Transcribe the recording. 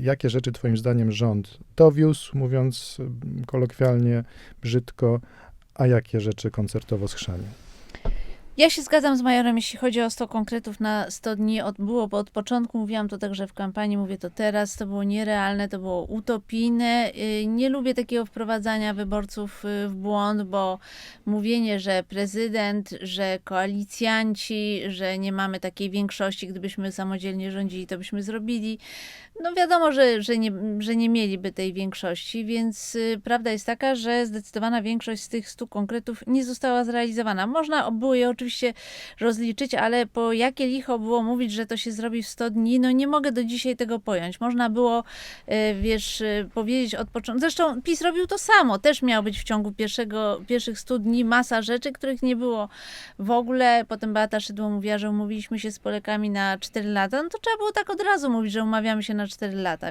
Jakie rzeczy Twoim zdaniem rząd dowiózł, mówiąc mm, kolokwialnie, brzydko, a jakie rzeczy koncertowo schrzanił? Ja się zgadzam z majorem, jeśli chodzi o 100 konkretów na 100 dni. Od, było od początku, mówiłam to także w kampanii, mówię to teraz. To było nierealne, to było utopijne. Y, Nie lubię takiego wprowadzania wyborców y, w błąd, bo mówienie, że prezydent, że koalicjanci, że nie mamy takiej większości, gdybyśmy samodzielnie rządzili, to byśmy zrobili. No wiadomo, że, że, nie, że nie mieliby tej większości, więc y, prawda jest taka, że zdecydowana większość z tych 100 konkretów nie została zrealizowana. Można było je oczywiście rozliczyć, ale po jakie licho było mówić, że to się zrobi w 100 dni, no nie mogę do dzisiaj tego pojąć. Można było, y, wiesz, y, powiedzieć od początku. Zresztą PiS robił to samo. Też miał być w ciągu pierwszego, pierwszych 100 dni masa rzeczy, których nie było w ogóle. Potem Beata Szydło mówiła, że umówiliśmy się z Polakami na 4 lata. No to trzeba było tak od razu mówić, że umawiamy się na 4 lata.